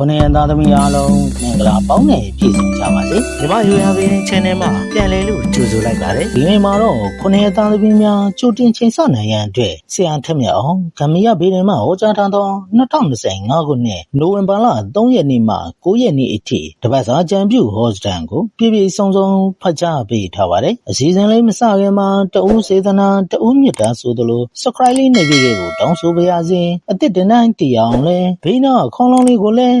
ခုနှစ်ရက်သားသမီးအားလုံးမင်္ဂလာပေါင်းနဲ့ပြည့်စုံကြပါစေ။ဒီမယူရပင်း channel မှာပြန်လည်လို့ကြိုဆိုလိုက်ပါတယ်။ဒီနေ့မှာတော့ခုနှစ်ရက်သားသမီးများကြိုတင်ချိန်ဆနိုင်ရန်အတွက်ဆရာထက်မြတ်အောင်ဂမီယာဘေးရင်မှာဟောကြားထားသော2025ခုနှစ်နိုဝင်ဘာလ3ရက်နေ့မှ9ရက်နေ့အထိတပတ်စာကြံပြုဟောစတန်ကိုပြည့်ပြည့်စုံစုံဖတ်ကြားပေးထားပါတယ်။အစည်းအဝေးလေးမစခင်မှာတဦးစေတနာတဦးမြတ်တာဆိုသလို subscribe လေးနေပြီးကိုတောင်းဆိုပါရစေ။အစ်စ်တနိုင်တရားအောင်လဲဘေးနာခေါင်းလုံးလေးကိုလည်း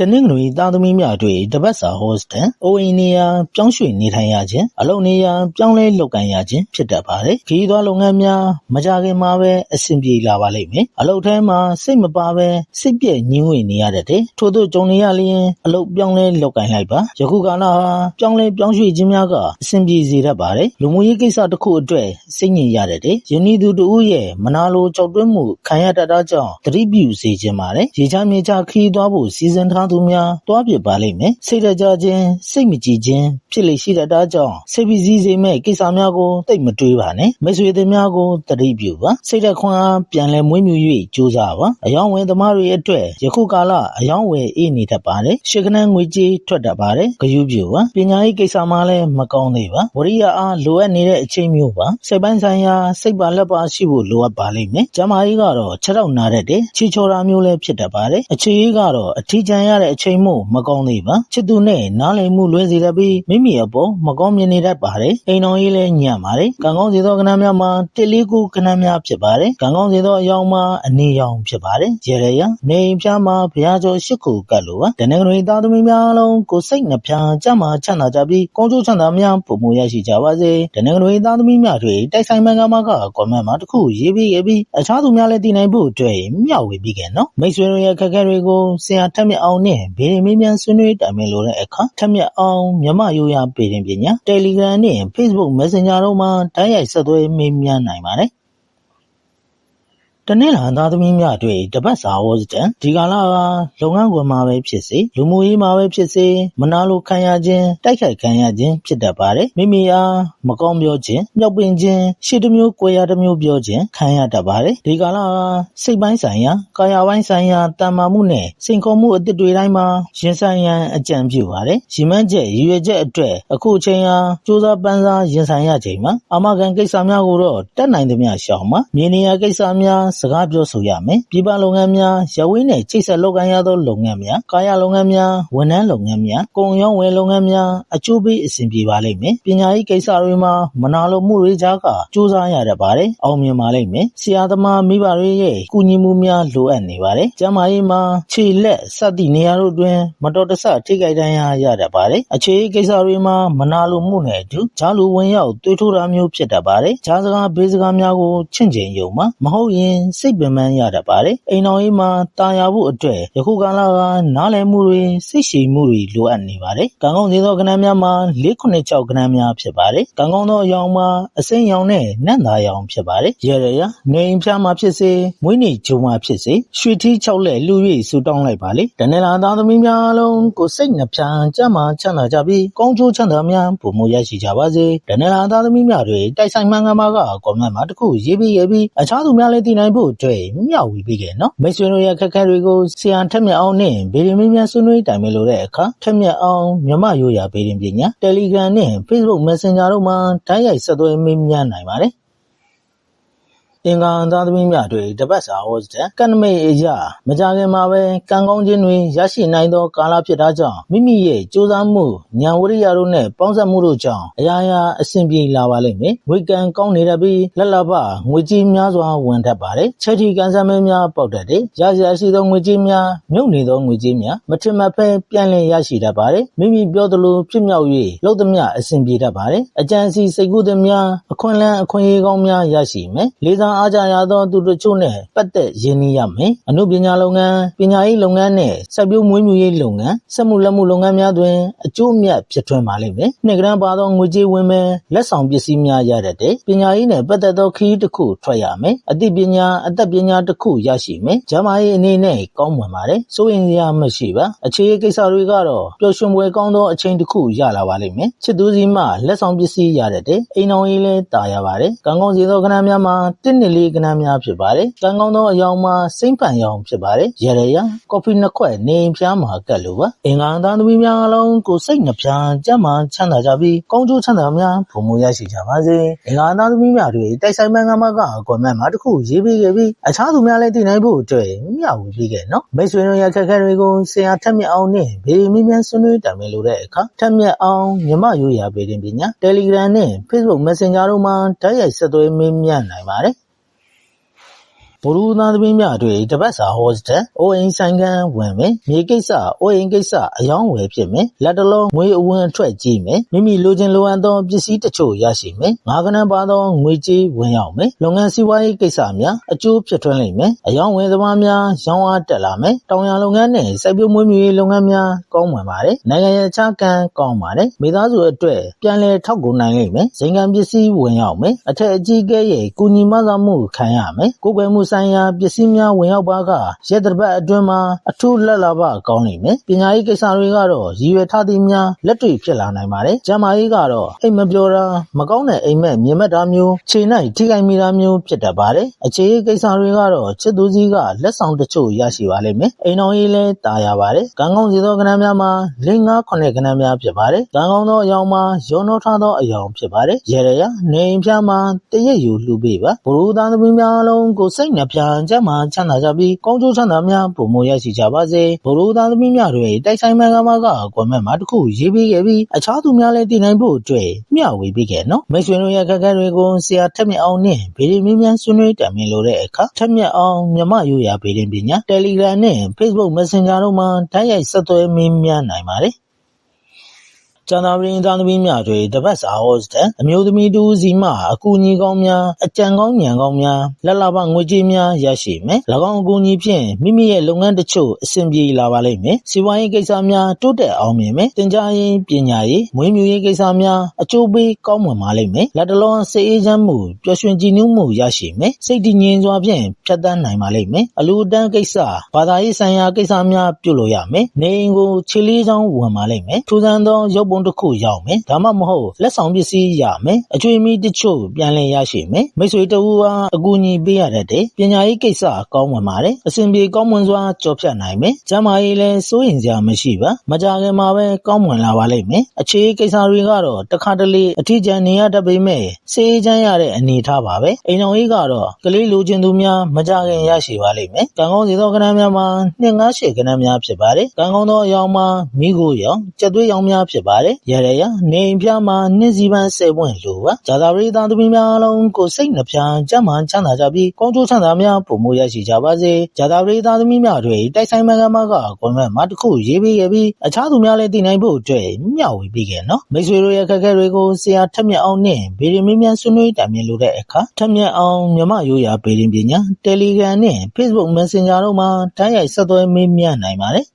တနင်္ဂနွေသားသမီးများတွေတပတ်စာဟောစတန်အိုအိမ်နေရာပြောင်းရွှေ့နေထိုင်ရခြင်းအလုပ်နေရာပြောင်းလဲလုပ်ကိုင်ရခြင်းဖြစ်တတ်ပါတယ်ခီးသွွားလုပ်ငန်းများမကြခင်မှာပဲအဆင်ပြေလာပါလိမ့်မယ်အလုပ်ထဲမှာစိတ်မပါပဲစိတ်ပြည့်ညှင်းဝေနေရတဲ့တဲ့ထို့သောကြုံနေရလျင်အလုပ်ပြောင်းလဲလုပ်ကိုင်လိုက်ပါယခုကာလဟာပြောင်းလဲပြောင်းရွှေ့ခြင်းများကအဆင်ပြေစေတတ်ပါတယ်လူမှုရေးကိစ္စတစ်ခုအတွက်စိတ်ညစ်ရတဲ့တဲ့ယနေ့သူတို့ရဲ့မနာလိုကြောက်တွင်းမှုခံရတတ်တာကြောင့်သတိပြုစေခြင်းပါတယ်ရေချမ်းမြေချခီးသွွားဖို့စီစဉ်ထားသူများတွားပြပါလိမ့်မယ်စိတ်တကြခြင်းစိတ်မကြည်ခြင်းဖြစ်လေရှိတတ်တာကြောင့်စိတ်ပီစည်းစေမဲ့ကိစ္စများကိုတိတ်မတွေးပါနဲ့မိတ်ဆွေတွေများကိုသတိပြုပါစိတ်သက်ခွန်အားပြန်လဲမွေးမြူ၍ကြိုးစားပါအယောင်းဝင်သမားတွေအတွက်ယခုကာလအယောင်းဝယ်အေးနေတတ်ပါတယ်ရှေကနန်းငွေကြေးထွက်တတ်ပါတယ်ဂယုပြုပါပညာရေးကိစ္စမှလည်းမကောင်းသေးပါဝရိယအားလိုအပ်နေတဲ့အချိန်မျိုးပါစိတ်ပိုင်းဆိုင်ရာစိတ်ပါလက်ပါရှိဖို့လိုအပ်ပါလိမ့်မယ်ကျမကြီးကတော့ခြေထောက်နာတတ်တယ်ချီချော်တာမျိုးလည်းဖြစ်တတ်ပါတယ်အခြေကြီးကတော့အထီးကျန်ရတဲ့အချိန်မို့မကောင်းသေးပါချစ်သူနဲ့နားလည်မှုလွဲစေတတ်ပြီးမိမိအပေါ်မကောင်းမြင်နေတတ်ပါတယ်အိမ်တော်ကြီးလည်းညံ့ပါတယ်ကံကောင်းစေသောကဏ္ဍများမှာတစ်လေးခုကဏ္ဍများဖြစ်ပါတယ်ကံကောင်းစေသောအယောင်မှာအနေရောင်ဖြစ်ပါတယ်ရေရရနေအိမ်ပြားမှာဘုရားကျော်ရှစ်ခုကတ်လိုပါတနင်္ဂနွေသားသမီးများလုံးကိုစိတ်နှပြကြမှာချမ်းသာကြပြီးကောင်းကျိုးချမ်းသာများပုံမူရရှိကြပါစေတနင်္ဂနွေသားသမီးများတွေတိုက်ဆိုင်မှန်ကမှကကွန်မန့်မှာတစ်ခုရေးပြီးခဲ့ပြီးအခြားသူများလည်းတည်နိုင်ဖို့အတွက်မျှဝေပြီးခဲ့နော်မိတ်ဆွေတို့ရဲ့ခက်ခဲတွေကိုဆရာထက်မြက်အောင်နဲ့ဗေဒမင်းများဆွေးနွေးတိုင်ပင်လိုတဲ့အခါထက်မြက်အောင်မြမရိုးရပေရင်ပညာ Telegram နဲ့ Facebook Messenger တို့မှာတိုက်ရိုက်ဆက်သွယ်မေးမြန်းနိုင်ပါတယ် တနေ့လာသားသမီးများတွေတပတ်စာဝတ်တန်ဒီကာလကလုပ်ငန်းခွင်မှာပဲဖြစ်စေလူမှုရေးမှာပဲဖြစ်စေမနာလိုခံရခြင်းတိုက်ခိုက်ခံရခြင်းဖြစ်တတ်ပါတယ်မိမိအားမကောင်းပြောခြင်းမြောက်ပင်ခြင်းရှေ့တစ်မျိုးကိုယ်ရတစ်မျိုးပြောခြင်းခံရတတ်ပါတယ်ဒီကာလကစိတ်ပိုင်းဆိုင်ရာကာယပိုင်းဆိုင်ရာတန်မာမှုနဲ့စိန်ခေါ်မှုအသစ်တွေတိုင်းမှာရင်ဆိုင်ရန်အကြံပြုပါတယ်ရည်မှန်းချက်ရည်ရွယ်ချက်အတွက်အခုအချိန်ဟာစူးစမ်းပန်းစားရင်ဆိုင်ရချိန်မှာအာမခံကိစ္စများကိုတော့တတ်နိုင်သမျှရှောင်ပါမြေနေရာကိစ္စများစကားပြောဆိုရမယ်။ပြည်ပလုပ်ငန်းများ၊ရပ်ဝေးနှင့်ချိတ်ဆက်လုပ်ကိုင်ရသောလုပ်ငန်းများ၊ကာယလုပ်ငန်းများ၊ဝန်ထမ်းလုပ်ငန်းများ၊ကုန်ရောင်းဝယ်လုပ်ငန်းများအကျိုးပေးအဆင်ပြေပါလိမ့်မယ်။ပညာရေးကိစ္စတွေမှာမနာလိုမှုတွေကြားကကြိုးစားရတတ်ပါတယ်။အောင်မြင်ပါလိမ့်မယ်။ဆရာသမားမိဘတွေရဲ့ကူညီမှုများလိုအပ်နေပါတယ်။ကျန်းမာရေးမှာခြေလက်စသည့်နေရာတို့တွင်မတော်တဆထိခိုက်ဒဏ်ရာရတတ်ပါတယ်။အခြေအေးကိစ္စတွေမှာမနာလိုမှုနဲ့အတူကြားလူဝင်ရောက်သွေးထိုးတာမျိုးဖြစ်တတ်ပါတယ်။ကြားစကားဘေးစကားများကိုချင့်ချိန်ယုံမှာမဟုတ်ရင်စိတ်ပင်ပန်းရတတ်ပါတယ်။အိမ်တော်ရေးမှာတာယာဖို့အတွက်ယခုကာလကနားလည်မှုတွေစိတ်ရှည်မှုတွေလိုအပ်နေပါတယ်။ကံကောင်းစေသောကဏ္ဍများမှာ၄ခုနှစ်၆ကဏ္ဍများဖြစ်ပါတယ်။ကံကောင်းသောအယောင်မှာအစိမ်းရောင်နဲ့နတ်သားရောင်ဖြစ်ပါတယ်။ရရရနေအိမ်ဖျားမှာဖြစ်စေမွေးနေ့ဂျုံမှာဖြစ်စေရွှေထီး၆လက်လူ၍ဆူတောင်းလိုက်ပါလေ။တနေ့လာသားသမီးများလုံးကိုစိတ်နှပြကြမှာချမ်းသာကြပြီးကောင်းကျိုးချမ်းသာများပုံမရရှိကြပါစေ။တနေ့လာသားသမီးများတွေတိုက်ဆိုင်မှန်ကန်မှာကကွန်မန့်မှာတစ်ခုရေးပြီးရပြီးအခြားသူများလည်းတည်နိုင်ဖို့အတွက်မျှဝေပေးခဲ့နော်မိတ်ဆွေတို့ရဲ့ခက်ခဲတွေကိုဆရာထက်မြက်အောင်နဲ့ဗေဒမင်းများဆွေးနွေးတိုင်ပင်လိုတဲ့အခါထက်မြက်အောင်မြမရိုးရာဗေဒပညာ Telegram နဲ့ Facebook Messenger တို့မှာတိုက်ရိုက်ဆက်သွယ်မေးမြန်းနိုင်ပါတယ် အင်္ဂါသားသမီးများတွေတပတ်စာဟောစတဲ့ကဏ္ဍမိတ်အရာမကြခင်မှာပဲကံကောင်းခြင်းတွေရရှိနိုင်သောကာလဖြစ်တာကြောင့်မိမိရဲ့ကြိုးစားမှုဉာဏ်ဝရိယတို့နဲ့ပေါင်းစပ်မှုတို့ကြောင့်အရာရာအဆင်ပြေလာပါလိမ့်မယ်။ဝိကံကောင်းနေတတ်ပြီးလက်လဘငွေကြီးများစွာဝင်တတ်ပါတယ်။ချက်တီကန်ဆယ်မဲများပေါက်တတ်တယ်။ရစရာရှိသောငွေကြီးများမြုပ်နေသောငွေကြီးများမထင်မှတ်ဖဲပြန်လည်ရရှိတတ်ပါတယ်။မိမိပြောသလိုဖြစ်မြောက်၍လုပ်သမျှအဆင်ပြေတတ်ပါတယ်။အကြံစီစိတ်ကူးသမျှအခွင့်အလမ်းအခွင့်အရေးကောင်းများရရှိမယ်။လေးစားအားကြရသောသူတို့ချို့နဲ့ပတ်သက်ရင်းနှီးရမယ်။အမှုပညာလုပ်ငန်း၊ပညာရေးလုပ်ငန်းနဲ့စိုက်ပျိုးမွေးမြူရေးလုပ်ငန်း၊စက်မှုလက်မှုလုပ်ငန်းများတွင်အကျိုးအမြတ်ဖြစ်ထွန်းပါလိမ့်မယ်။နှစ်ကဏ္ဍပါသောငွေကြေးဝင်မယ်လက်ဆောင်ပစ္စည်းများရတတ်တယ်။ပညာရေးနဲ့ပတ်သက်သောခရီးတစ်ခုထွက်ရမယ်။အသိပညာအသက်ပညာတစ်ခုရရှိမယ်။ကျန်းမာရေးအနေနဲ့ကောင်းမွန်ပါတယ်။စိုးရင်စရာမရှိပါ။အခြေရေးကိစ္စတွေကတော့ပျော်ရွှင်ပွဲကောင်းသောအချိန်တစ်ခုရလာပါလိမ့်မယ်။ချစ်သူစီမှလက်ဆောင်ပစ္စည်းရတတ်တယ်။အိမ်တော်ရေးလည်းတာရပါတယ်။ကံကောင်းစေသောကဏ္ဍများမှာတစ်နှစ်နှစ်လေးကဏ္ဍများဖြစ်ပါတယ်။ကံကောင်းသောအယောင်မှာစိမ့်ပန်ရောင်ဖြစ်ပါတယ်။ရရရကော်ဖီနှစ်ခွက်နေအိမ်ဖျားမှာကတ်လို့ပါ။အင်္ဂါသားသမီးများအလုံးကိုစိတ်နှပြကြမ်းမှချမ်းသာကြပြီးကောင်းကျိုးချမ်းသာများဘုံမရရှိကြပါစေ။အင်္ဂါသားသမီးများတွေတိုက်ဆိုင်မှန်ကမကအကွန်မန့်မှာတစ်ခုရေးပေးခဲ့ပြီးအခြားသူများလည်းသိနိုင်ဖို့အတွက်မျှဝေပေးခဲ့နော်။မိတ်ဆွေတို့ရဲ့ခက်ခဲတွေကိုဆရာထက်မြက်အောင်နဲ့ဗီဒီမီမြန်ဆွေးနွေးတိုင်ပင်လို့တဲ့အခါထက်မြက်အောင်မြမရိုးရာပေတင်ပညာ Telegram နဲ့ Facebook Messenger တို့မှာတိုက်ရိုက်ဆက်သွယ်မေးမြန်းနိုင်ပါတယ် ဗုဒ္ဓသားသမီးများတွေတပတ်စာဟောစတဲ့အိုအိမ်ဆိုင်ကန်ဝင်မယ်မြေကိစ္စအိုအိမ်ကိစ္စအယောင်းဝယ်ဖြစ်မယ်လက်တလုံးငွေအဝင်အထွက်ကြည့်မယ်မိမိလိုချင်လိုအပ်သောပစ္စည်းတချို့ရရှိမယ်ငါးကနန်းပါသောငွေကြေးဝင်ရောက်မယ်လုပ်ငန်းစီးပွားရေးကိစ္စများအကျိုးဖြစ်ထွန်းလိမ့်မယ်အယောင်းဝယ်သမားများရောင်းအားတက်လာမယ်တောင်ယာလုပ်ငန်းနဲ့စိုက်ပျိုးမွေးမြူရေးလုပ်ငန်းများကောင်းမွန်ပါတယ်နိုင်ငံရဲ့အခြားကံကောင်းပါတယ်မိသားစုအတွက်ပြန်လည်ထောက်ကူနိုင်လိမ့်မယ်ဇင်ကံပစ္စည်းဝင်ရောက်မယ်အထက်အကြီးကဲရဲ့ကုညီမဆမှုခံရမယ်ကိုယ်ွယ်မှုဆိုင်ရာပစ္စည်းများဝင်ရောက်ပါကရက်တပတ်အတွင်းမှာအထူးလက်လာပကောင်းနိုင်မယ်ပညာရေးကိစ္စတွေကတော့ရည်ရွယ်ထားသည်များလက်တွေ့ဖြစ်လာနိုင်ပါတယ်ကျန်းမာရေးကတော့အိမ်မပြောတာမကောင်းတဲ့အိမ်မက်မြင်မဲ့တာမျိုးခြေနိုင်ထိခိုက်မိတာမျိုးဖြစ်တတ်ပါတယ်အခြေရေးကိစ္စတွေကတော့ချစ်သူစည်းကလက်ဆောင်တချို့ရရှိပါလိမ့်မယ်အိမ်တော်ရေးလည်းတာယာပါတယ်ကံကောင်းစီသောကဏ္ဍများမှာ၄၅9ကဏ္ဍများဖြစ်ပါတယ်ကံကောင်းသောအယောင်မှာရောနှောထားသောအယောင်ဖြစ်ပါတယ်ရေရရနေအိမ်ဖျားမှာတရက်ယူလှူပေးပါဘ ுரு သားသမီးများလုံးကိုစိတ်နှပြကြမှာချမ်းသာကြပြီးကောင်းကျိုးချမ်းသာများပုံမရရှိကြပါစေဘ ுரு သားသမီးများတွေတိုက်ဆိုင်မှန်ကမှာကကွန်မန့်မှာတစ်ခုရေးပေးခဲ့ပြီးအခြားသူများလည်းတည်နိုင်ဖို့အတွက်မျှဝေပေးခဲ့နော်မိတ်ဆွေတို့ရဲ့ခက်ခဲတွေကိုဆရာထက်မြက်အောင်နဲ့ဗီဒီမင်းများဆွေးနွေးတိုင်ပင်လိုတဲ့အခါထက်မြက်အောင်မြမရိုးရာဗီဒီပညာ Telegram နဲ့ Facebook Messenger တို့မှာတိုက်ရိုက်ဆက်သွယ်မေးမြန်းနိုင်ပါတယ် ကျန်သာပရိသတ်သမီးများတွေတပတ်စာဟောစတဲ့အမျိုးသမီးတူစီမှအကူအညီကောင်းများအကြံကောင်းဉာဏ်ကောင်းများလက်လာပငွေကြေးများရရှိမယ်၎င်းအကူအညီဖြင့်မိမိရဲ့လုပ်ငန်းတချို့အဆင်ပြေလာပါလိမ့်မယ်စီးပွားရေးကိစ္စများတိုးတက်အောင်မြင်မယ်သင်ကြားရေးပညာရေးမွေးမြူရေးကိစ္စများအကျိုးပေးကောင်းမွန်ပါလိမ့်မယ်လက်တလုံးစိတ်အေးချမ်းမှုပျော်ရွှင်ကြည်နူးမှုရရှိမယ်စိတ်တည်ငြိမ်စွာဖြင့်ဖြတ်သန်းနိုင်ပါလိမ့်မယ်အလူအတန်းကိစ္စဘာသာရေးဆိုင်ရာကိစ္စများပြုလုပ်ရမယ်နေအိမ်ကိုခြေလေးချောင်းဝင်ပါလိမ့်မယ်ထူးဆန်းသောရုပ်ပုံတစ်ခုရောက်မယ်ဒါမှမဟုတ်လက်ဆောင်ပစ္စည်းရမယ်အကျွေးမီတချို့ပြန်လည်ရရှိမယ်မိတ်ဆွေတဦးအားအကူအညီပေးရတဲ့ပညာရေးကိစ္စကောင်းမွန်ပါတယ်အစဉ်ပြေကောင်းမွန်စွာကြော်ဖြတ်နိုင်မယ်ကျမ်းမာရေးလည်းစိုးရင်စရာမရှိပါမကြခင်မှာပဲကောင်းမွန်လာပါလိမ့်မယ်အခြေကိစ္စတွေကတော့တခါတလေအထီးကျန်နေရတတ်ပေမဲ့စေးချမ်းရတဲ့အနေထားပါပဲအိမ်တော်ကြီးကတော့ကလေးလိုချင်သူများမကြခင်ရရှိပါလိမ့်မယ်ကံကောင်းစီသောကဏ္ဍများမှာနှစ်ငါးရှည်ကဏ္ဍများဖြစ်ပါတယ်ကံကောင်းသောအယောင်မှာမိခိုးရောင်ကြက်သွေးရောင်များဖြစ်ပါတယ်ရရရနေအိမ်ဖျားမှာနှင်းစီပန်းဆယ်ပွင့်လိုပါဂျာသာပရိသတ်သမီးများအလုံးကိုစိတ်နှပြကြမ်းမှချမ်းသာကြပြီးကောင်းကျိုးချမ်းသာများပုံမရရှိကြပါစေဂျာသာပရိသတ်သမီးများတွေတိုက်ဆိုင်မှန်ကန်မှကကွန်မန့်မှာတစ်ခုရေးပေးခဲ့ပြီးအခြားသူများလည်းသိနိုင်ဖို့အတွက်မျှဝေပေးခဲ့နော်မိတ်ဆွေတို့ရဲ့ခက်ခဲတွေကိုဆရာထက်မြက်အောင်နဲ့ဗီဒီမင်းများဆွေးနွေးတိုင်ပင်လိုတဲ့အခါထက်မြက်အောင်မြမရိုးရာဗီဒီပညာ Telegram နဲ့ Facebook Messenger တို့မှာတိုက်ရိုက်ဆက်သွယ်မေးမြန်းနိုင်ပါတယ်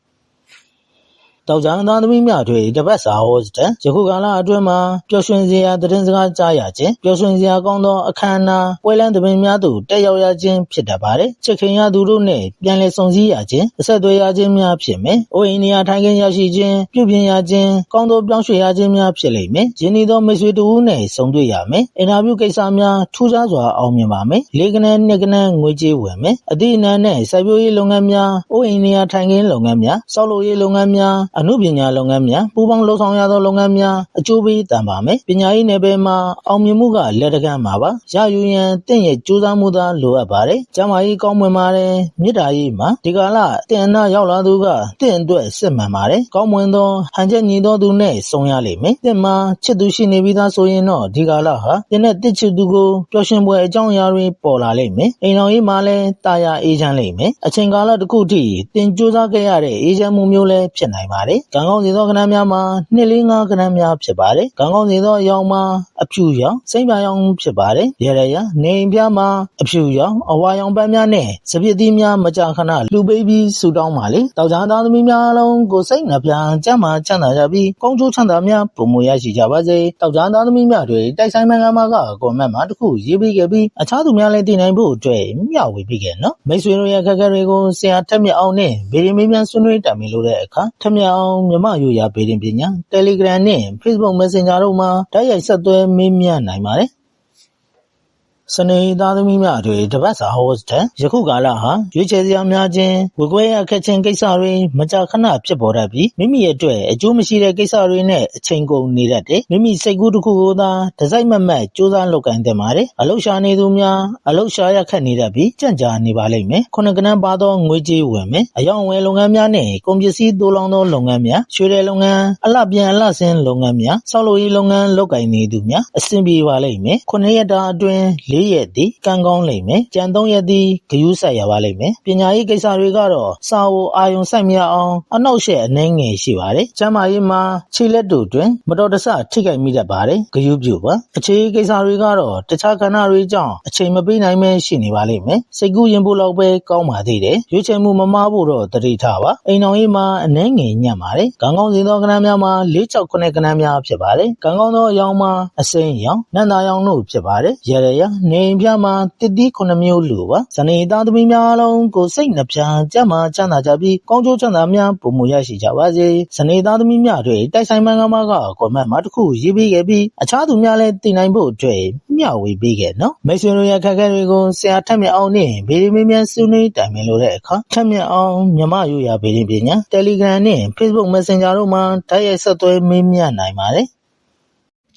တောက်ကြံသားသမီးများတွေတပတ်စာဟောစတဲ့ယခုကာလအတွင်းမှာပျော်ရွှင်စရာသတင်းစကားကြားရခြင်းပျော်ရွှင်စရာကောင်းသောအခမ်းအနားပွဲလမ်းသဘင်များသို့တက်ရောက်ရခြင်းဖြစ်တတ်ပါတယ်ချစ်ခင်ရသူတို့နှင့်ပြန်လည်ဆုံစည်းရခြင်းအဆက်အသွယ်ရခြင်းများဖြစ်မယ်အိုအိမ်နေရာထိုင်ခင်းရရှိခြင်းပြုပြင်ရခြင်းကောင်းသောပြောင်းရွှေ့ရခြင်းများဖြစ်လိမ့်မယ်ယင်းဤသောမိတ်ဆွေတူဦးနှင့်ဆုံတွေ့ရမယ်အင်တာဗျူးကိစ္စများထူးခြားစွာအောင်မြင်ပါမယ်လေးကနန်းနှစ်ကနန်းငွေကြေးဝင်မယ်အသည့်အနှံနှင့်စိုက်ပျိုးရေးလုပ်ငန်းများအိုအိမ်နေရာထိုင်ခင်းလုပ်ငန်းများစောက်လုပ်ရေးလုပ်ငန်းများအမှုပညာလုပ်ငန်းများပူးပေါင်းလှုပ်ဆောင်ရသောလုပ်ငန်းများအကျိုးပေးတန်ပါမယ်ပညာရေးနယ်ပယ်မှာအောင်မြင်မှုကလက်တကမ်းမှာပါရယူရန်တင့်ရဲ့ကြိုးစားမှုသာလိုအပ်ပါတယ်ကျမ်းမာရေးကောင်းမွန်ပါတယ်မေတ္တာရေးမှာဒီကာလတင်အနာရောက်လာသူကတင့်အတွက်စစ်မှန်ပါတယ်ကောင်းမွန်သောဟန်ချက်ညီသောသူနဲ့ဆုံရလိမ့်မယ်တင်မှာချစ်သူရှိနေပြီးသားဆိုရင်တော့ဒီကာလဟာတင်တဲ့တစ်ချစ်သူကိုပျော်ရွှင်ပွဲအကြောင်းအရာတွေပေါ်လာလိမ့်မယ်အိမ်တော်ရေးမှာလည်းတာယာအေးချမ်းလိမ့်မယ်အချိန်ကာလတစ်ခုထိတင်ကြိုးစားခဲ့ရတဲ့အေးချမ်းမှုမျိုးလည်းဖြစ်နိုင်ပါတယ်ကံကောင်းစေသောကဏ္ဍများမှာနှစ်လေးငါးကဏ္ဍများဖြစ်ပါတယ်။ကံကောင်းစေသောအယောင်မှာအဖြူရောင်၊စိမ့်ပါရောင်ဖြစ်ပါတယ်။ရရရနေအိမ်ပြားမှာအဖြူရောင်၊အဝါရောင်ပန်းများနဲ့စပစ်သီးများမကြာခဏလူပေးပြီးဆူတောင်းပါလေ။တောက်ကြသားသမီးများအလုံးကိုစိတ်နှပြကြမ်းမှချမ်းသာကြပြီးကောင်းကျိုးချမ်းသာများပုံမရရှိကြပါစေ။တောက်ကြသားသမီးများတွေတိုက်ဆိုင်မှန်ကမှာကကွန်မန့်မှာတခုရေးပေးခဲ့ပြီးအခြားသူများလည်းတည်နိုင်ဖို့အတွက်မျှဝေပေးခဲ့နော်။မိတ်ဆွေတို့ရဲ့ခက်ခဲတွေကိုဆရာထက်မြက်အောင်နဲ့ဗီဒီမင်းများဆွေးနွေးတိုင်ပင်လို့တဲ့အခါထက်မြက်အောင်မြမရိုးရာဗီဒီပညာ Telegram နဲ့ Facebook Messenger တို့မှာတိုက်ရိုက်ဆက်သွယ်မေးမြန်းနိုင်ပါတယ် စနေသားသမီးများတွေတပတ်စာဟောစတဲ့ယခုကာလဟာရွေးချယ်စရာများခြင်းဝေခွဲရအခက်ချင်းကိစ္စတွေမကြာခဏဖြစ်ပေါ်တတ်ပြီးမိမိရဲ့အတွက်အကျိုးမရှိတဲ့ကိစ္စတွေနဲ့အချိန်ကုန်နေတတ်တယ်မိမိစိတ်ကူးတစ်ခုကိုသာဒီဇိုင်းမမတ်စူးစမ်းလုပ်ကိုင်တင်ပါတယ်အလုရှာနေသူများအလုရှာရခက်နေတတ်ပြီးကြံ့ကြာနေပါလိမ့်မယ်ခုနကနန်းပါသောငွေကြေးဝင်မယ်အယောင်ဝယ်လုပ်ငန်းများနဲ့ကုန်ပစ္စည်းသိုးလောင်သောလုပ်ငန်းများရွှေတဲ့လုပ်ငန်းအလှပြန်အလှဆင်းလုပ်ငန်းများဆောက်လုပ်ရေးလုပ်ငန်းလုပ်ကိုင်နေသူများအဆင်ပြေပါလိမ့်မယ်ခုနှစ်ရက်တာအတွင်း၄ရက်သည်ကံကောင်းလိမ့်မယ်ကြံ၃ရက်သည်ဂယုစိုက်ရပါလိမ့်မယ်ပညာရေးကိစ္စတွေကတော့စာဝအာယုံစိုက်မရအောင်အနှောက်အယှက်အနှဲငယ်ရှိပါတယ်ကျမ်းမာရေးမှာခြေလက်တို့တွင်မတော်တဆထိခိုက်မိတတ်ပါတယ်ဂယုပြုပါအခြေကိစ္စတွေကတော့တခြားကဏ္ဍတွေကြောင့်အချိန်မပေးနိုင်မဲရှိနေပါလိမ့်မယ်စိတ်ကူးရင်ဖို့လောက်ပဲကောင်းပါသေးတယ်ရွေးချယ်မှုမမားဖို့တော့တတိထားပါအိမ်တော်ရေးမှာအနှဲငယ်ညံ့ပါတယ်ကံကောင်းစင်သောကဏ္ဍများမှာ၄၆ခုနှစ်ကဏ္ဍများဖြစ်ပါတယ်ကံကောင်းသောအယောင်မှာအစိမ်းရောင်နန္တာရောင်တို့ဖြစ်ပါတယ်ရရရနေအိမ်ပြမှာတစ်တီးခုနှစ်မျိုးလူပါဇနေသားသမီးများအလုံးကိုစိတ်နှပြကြမ်းမာချမ်းသာကြပြီးကောင်းကျိုးချမ်းသာများပုံမူရရှိကြပါစေဇနေသားသမီးများတွေတိုက်ဆိုင်မှန်ကမှကကွန်မန့်မှာတစ်ခုရေးပေးခဲ့ပြီးအခြားသူများလည်းတည်နိုင်ဖို့အတွက်မျှဝေပေးခဲ့နော်မိတ်ဆွေတို့ရဲ့ခက်ခဲတွေကိုဆရာထက်မြက်အောင်နဲ့ဗီဒီမီမြန်ဆွေးနွေးတိုင်ပင်လို့တဲ့အခါထက်မြက်အောင်မြမရိုးရာဗီဒီပညာ Telegram နဲ့ Facebook Messenger တို့မှာတိုက်ရိုက်ဆက်သွယ်မေးမြန်းနိုင်ပါတယ်